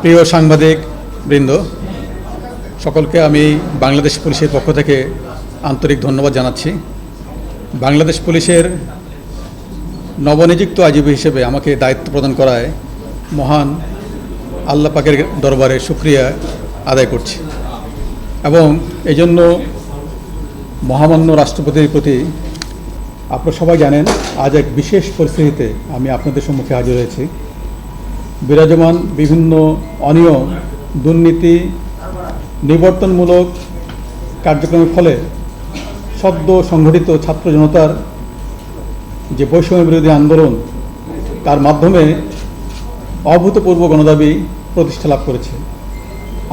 প্রিয় সাংবাদিক বৃন্দ, সকলকে আমি বাংলাদেশ পুলিশের পক্ষ থেকে আন্তরিক ধন্যবাদ জানাচ্ছি। বাংলাদেশ পুলিশের নবনিযুক্ত আজীবী হিসেবে আমাকে দায়িত্ব প্রদান করায় মহান আল্লাহ পাকের দরবারে সুক্রিয়া আদায় করছি এবং এই জন্য মহামান্য রাষ্ট্রপতির প্রতি আপনারা সবাই জানেন, আজ এক বিশেষ পরিস্থিতিতে আমি আপনাদের সম্মুখে হাজির হয়েছি। বিরাজমান বিভিন্ন অনিয়ম, দুর্নীতি, নিবর্তনমূলক কার্যক্রমের ফলে সদ্য সংঘটিত ছাত্র জনতার যে বৈষম্য বিরোধী আন্দোলন, তার মাধ্যমে অভূতপূর্ব গণদাবি প্রতিষ্ঠা লাভ করেছে।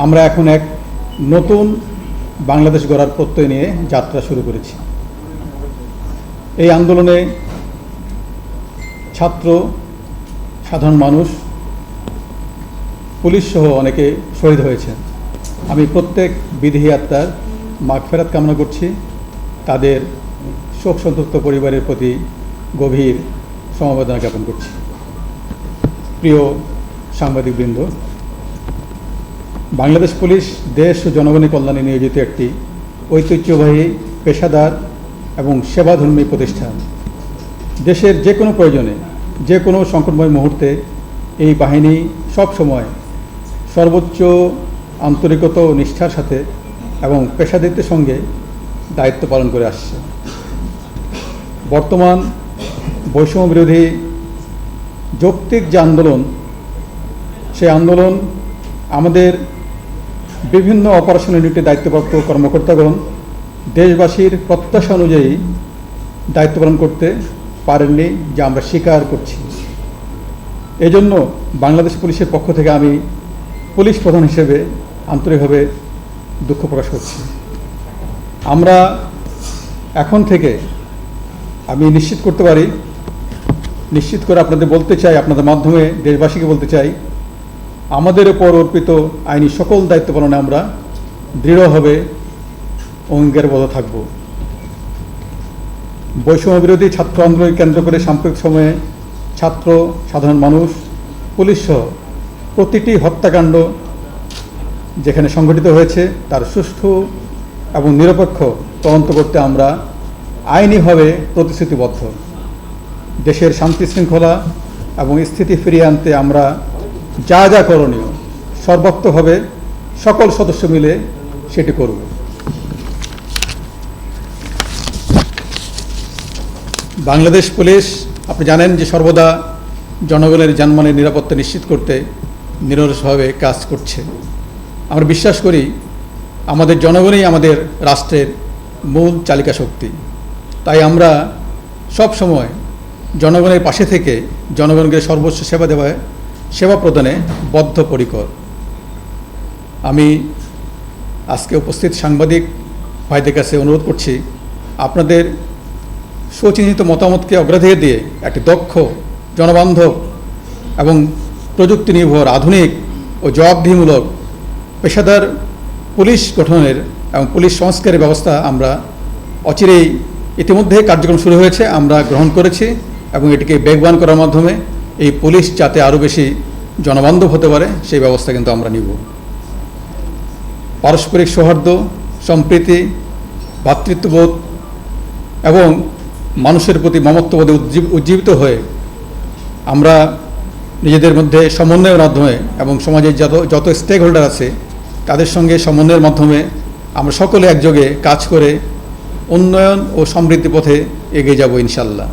আমরা এখন এক নতুন বাংলাদেশ গড়ার প্রত্যয় নিয়ে যাত্রা শুরু করেছি। এই আন্দোলনে ছাত্র, সাধারণ মানুষ পুলিশ সহ অনেকে শহীদ হয়েছেন। আমি প্রত্যেক বিধি আত্মার মাঘ ফেরাত কামনা করছি। তাদের শোক সন্তপ্ত পরিবারের প্রতি গভীর সমবেদনা জ্ঞাপন করছি। প্রিয় সাংবাদিকবৃন্দ, বাংলাদেশ পুলিশ দেশ ও জনগণের কল্যাণে নিয়োজিত একটি ঐতিহ্যবাহী পেশাদার এবং সেবাধর্মী প্রতিষ্ঠান। দেশের যে কোনো প্রয়োজনে, যে কোনো সংকটময় মুহূর্তে এই বাহিনী সব সময় সর্বোচ্চ আন্তরিকতা ও নিষ্ঠার সাথে এবং পেশাদারিত্বের সঙ্গে দায়িত্ব পালন করে আসছে। বর্তমান বৈষম্য বিরোধী যৌক্তিক যে আন্দোলন সে আন্দোলন আমাদের বিভিন্ন অপারেশন ইউনিটে দায়িত্বপ্রাপ্ত কর্মকর্তাগণ দেশবাসীর প্রত্যাশা অনুযায়ী দায়িত্ব পালন করতে পারেননি, যা আমরা স্বীকার করছি। এজন্য বাংলাদেশ পুলিশের পক্ষ থেকে আমি পুলিশ প্রধান হিসেবে আন্তরিকভাবে দুঃখ প্রকাশ করছি। আমরা এখন থেকে আমি নিশ্চিত করতে পারি, নিশ্চিত করে আপনাদের বলতে চাই, আপনাদের মাধ্যমে দেশবাসীকে বলতে চাই, আমাদের ওপর অর্পিত আইনি সকল দায়িত্ব পালনে আমরা দৃঢ়ভাবে অঙ্গীকারবদ্ধ থাকব। বৈষম্য বিরোধী ছাত্র আন্দোলন কেন্দ্র করে সাম্প্রতিক সময়ে ছাত্র, সাধারণ মানুষ, পুলিশ সহ প্রতিটি হত্যাকাণ্ড যেখানে সংঘটিত হয়েছে, তার সুষ্ঠু এবং নিরপেক্ষ তদন্ত করতে আমরা আইনিভাবে প্রতিশ্রুতিবদ্ধ। দেশের শান্তি শৃঙ্খলা এবং স্থিতি ফিরিয়ে আনতে আমরা যা যা করণীয়, সর্বাত্মকভাবে সকল সদস্য মিলে সেটি করব। বাংলাদেশ পুলিশ, আপনি জানেন যে সর্বদা জনগণের জানমালের নিরাপত্তা নিশ্চিত করতে নিরলসভাবে কাজ করছে। আমরা বিশ্বাস করি আমাদের জনগণই আমাদের রাষ্ট্রের মূল চালিকা শক্তি। তাই আমরা সব সময় জনগণের পাশে থেকে জনগণকে সর্বোচ্চ সেবা দেওয়ায় সেবা প্রদানে বদ্ধপরিকর। আমি আজকে উপস্থিত সাংবাদিক ভাইদের কাছে অনুরোধ করছি, আপনাদের সুচিহ্নিত মতামতকে অগ্রাধিকার দিয়ে একটি দক্ষ জনবান্ধব এবং প্রযুক্তি নির্ভর, আধুনিক ও জবাবদিহিমূলক পেশাদার পুলিশ গঠনের এবং পুলিশ সংস্কারের ব্যবস্থা আমরা অচিরেই ইতিমধ্যে কার্যক্রম শুরু হয়েছে, আমরা গ্রহণ করেছি এবং এটিকে বেগবান করার মাধ্যমে এই পুলিশ যাতে আরও বেশি জনবান্ধব হতে পারে, সেই ব্যবস্থা কিন্তু আমরা নিব। পারস্পরিক সৌহার্দ্য, সম্প্রীতি ভ্রাতৃত্ববোধ এবং মানুষের প্রতি মমত্ববোধে উজ্জীব, উজ্জীবিত হয়ে আমরা নিজেদের মধ্যে সমন্বয়ের মাধ্যমে এবং সমাজের যত যত স্টেক হোল্ডার আছে, তাদের সঙ্গে সমন্বয়ের মাধ্যমে আমরা সকলে একযোগে কাজ করে উন্নয়ন ও সমৃদ্ধি পথে এগিয়ে যাব ইনশাল্লাহ।